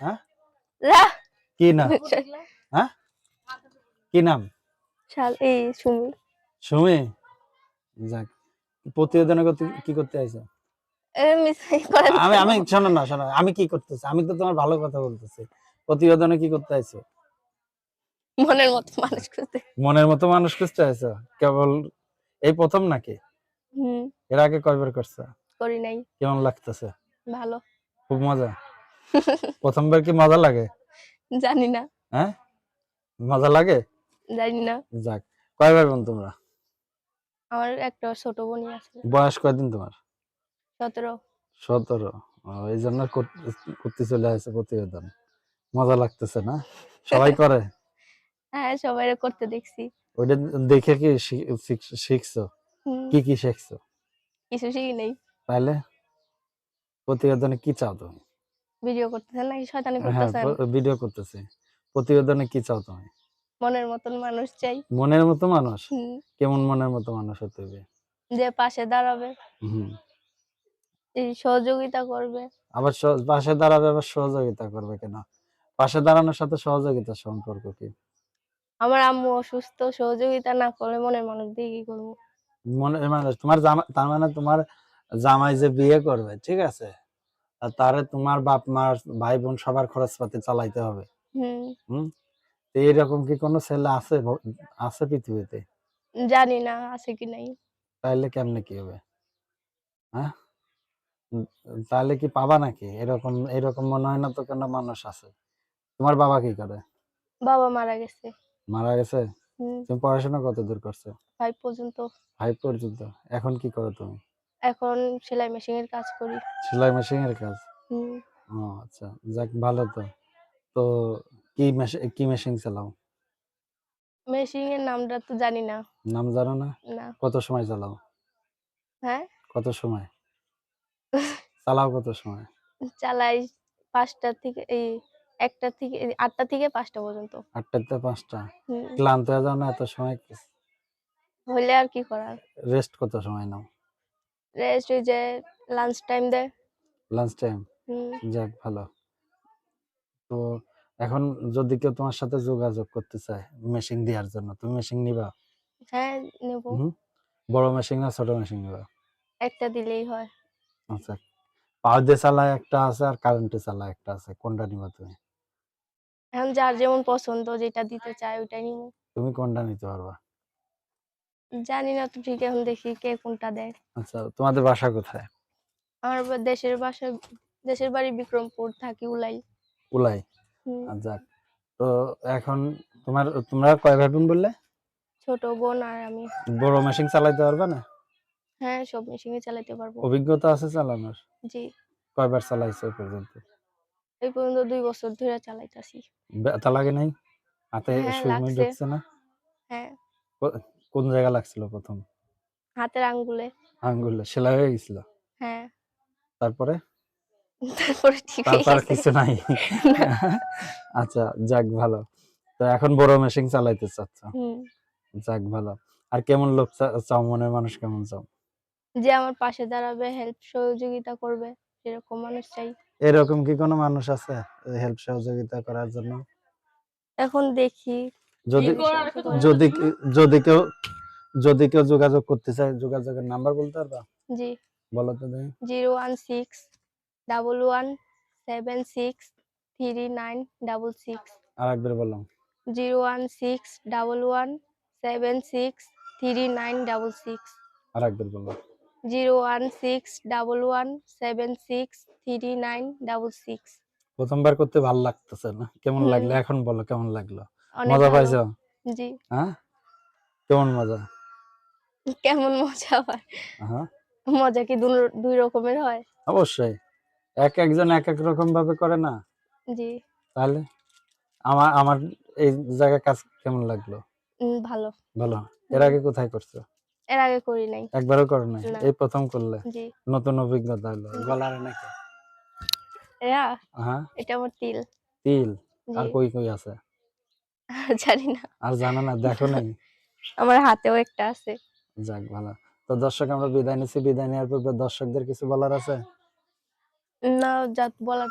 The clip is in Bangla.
হ্যাঁ? কি নাম? হ্যাঁ? কি নাম? শাল এই সুমি। সুমি? যাক প্রতিবেদনে করতে কি আইছো আমি আমি শোনো না শোনো আমি কি করতেছি? আমি তো তোমার ভালো কথা বলতেছি। প্রতিবেদনে কি করতে আইছো মনের মতো মানুষ খুঁজতে। মনের মতো মানুষ খুঁজতে আইছো কেবল এই প্রথম নাকি? হুম। এর আগে কয়বার করছ? করি নাই। কেমন লাগতেছে? ভালো। খুব মজা? প্রথমবার কি মজা লাগে? জানি না। হ্যাঁ? মজা লাগে? জানি না। যাক কয়বার বোন তোমরা? আমার একটা ছোট বোনই আছে। বয়স কয়দিন তোমার? সতেরো। সতেরো। এই জন্য করতে চলে আসে প্রতিবেদন। মজা লাগতেছে না? সবাই করে? হ্যাঁ সবাই করতে দেখছি। ওইটা দেখে কি শিখছো? কি কি শিখছো? কিছু শিখি নেই। তাহলে প্রতিবেদনে কি চাও তুমি? ভিডিও করতেছেন নাকি? শয়তানি হ্যাঁ করতেছেন? ভিডিও করতেছি। প্রতিবেদনে কি চাও তুমি? মনের মতন মানুষ চাই। মনের মতো মানুষ? কেমন মনের মতো মানুষ হতে হবে? যে পাশে দাঁড়াবে। এই সহযোগিতা করবে। আবার পাশে দাঁড়াবে আবার সহযোগিতা করবে কেন? পাশে দাঁড়ানোর সাথে সহযোগিতার সম্পর্ক কি? আমার আম্মু অসুস্থ সহযোগিতা না করলে মনের মানুষ দিয়ে কি করব? মনে মানে তোমার জামা তার মানে তোমার জামাই যে বিয়ে করবে ঠিক আছে? আর তারে তোমার বাপ মার ভাই বোন সবার খরচপাতি চালাইতে হবে। হুম। এইরকম কি কোনো ছেলে আছে আছে পৃথিবীতে? জানি না আছে কি নাই। তাইলে কেমনে কি হবে? হ্যাঁ? তাহলে কি পাবা নাকি? এরকম এরকম মনে হয় না তো কেন মানুষ আছে। তোমার বাবা কি করে? বাবা মারা গেছে। মারা গেছে? তুমি পড়াশোনা কত দূর করছ? ফাইভ পর্যন্ত। ফাইভ পর্যন্ত। এখন কি করো তুমি? এখন সেলাই মেশিনের কাজ করি। সেলাই মেশিনের কাজ? হুম। ও আচ্ছা। যাক ভালো তো। তো কি মেশিন কি মেশিন চালাও? মেশিনের নামটা তো জানি না। নাম জানো না? না। কত সময় চালাও? হ্যাঁ? কত সময়? চালাও কত সময়? চালাই পাঁচটা থেকে এই একটা থেকে আটটা থেকে পাঁচটা পর্যন্ত। আটটাতে পাঁচটা? হুম, ক্লান্ত হয়ে যাও না এত সময়? হইলে আর কি করার? রেস্ট কত সময় নাও? রেস্ট ওই যে লাঞ্চ টাইম দেয়। লাঞ্চ টাইম যাক ভালো। তো এখন যদি কেউ তোমার সাথে যোগাযোগ করতে চায় মেশিন দেওয়ার জন্য তুমি মেশিন নিবা? হ্যাঁ নেব। বড় মেশিন না ছোট মেশিন নিবা? একটা দিলেই হয়। আচ্ছা পাওয়ার দিয়ে চালায় একটা আছে আর কারেন্টে চালায় একটা আছে কোনটা নিবা তুমি? এখন যার যেমন পছন্দ যেটা দিতে চায় ওইটাই নিব। তুমি কোনটা নিতে পারবা? জানি না তো ঠিক এখন দেখি কে কোনটা দেয়। আচ্ছা তোমাদের বাসা কোথায়? আমার বা- দেশের বাসা দেশের বাড়ি বিক্রমপুর থাকি উলাই। উলাই? হুম, আর তো এখন তোমার তোমরা কয় ভাই বোন বললে? ছোট বোন আর আমি। বড় মেশিন চালাইতে পারবে না? হ্যাঁ সব মেশিনে চালাতে পারব। অভিজ্ঞতা আছে চালানোর? জি। কয়বার চালাইছো এ পর্যন্ত? এই পর্যন্ত দুই বছর ধরে চালাইতাছি। ব্যথা লাগে নাই? হাতে হ্যাঁ, সুই মুই লাগছে। ঢুকছে না? হ্যাঁ। কোন জায়গা লাগছিল প্রথম? হাতের আঙ্গুলে। আঙ্গুলে সেলাই হয়ে গেছিল? হ্যাঁ। তারপরে? তারপরে ঠিক হয়ে তারপর গেছে। কিছু নাই। আচ্ছা যাক ভালো। তো এখন বড় মেশিন চালাইতে চাচ্ছ? হুম, যাক ভালো। আর কেমন লোক চা- চাও মনের মানুষ কেমন চাও? যে আমার পাশে দাঁড়াবে হেল্প সহযোগিতা করবে সেরকম মানুষ চাই। এরকম কি কোনো মানুষ আছে হেল্প সহযোগিতা করার জন্য? এখন দেখি। যদি যদি যদি কেউ যদি কেউ যোগাযোগ করতে চায় যোগাযোগের নাম্বার বলতে পারবা? জি। বলো তো দেখি। Zero one six double one seven six three nine double six. আর একবার বললাম zero one six double one seven six three nine double six. আর একবার বললাম zero one six double one seven six three nine double six. প্রথমবার করতে ভালো লাগতেছে না। কেমন লাগল? এখন বলো কেমন লাগল? মজা পাইছো? জি। হ্যাঁ? কেমন মজা? কেমন মজা হয় হ্যাঁ? মজা কি দুই রকমের হয়? অবশ্যই। এক একজন এক এক রকম ভাবে করে না? জি। তাহলে আমার আমার এই জায়গায় কাজ কেমন লাগল? ভালো। ভালো। এর আগে কোথায় করছ? এর আগে করি নাই। একবারও করো নাই? এই প্রথম করলে? জি। নতুন অভিজ্ঞতা হলো। গলার নাকি? হ্যাঁ? এটা আমার তিল। তিল? আর কই কই আছে? জানি না। আর জানা না দেখো নাই। আমার হাতেও একটা আছে। যাক ভালো। তো দর্শক আমরা বিদায় নিচ্ছি। বিদায় নেওয়ার পূর্বে দর্শকদের কিছু বলার আছে? না যা বলার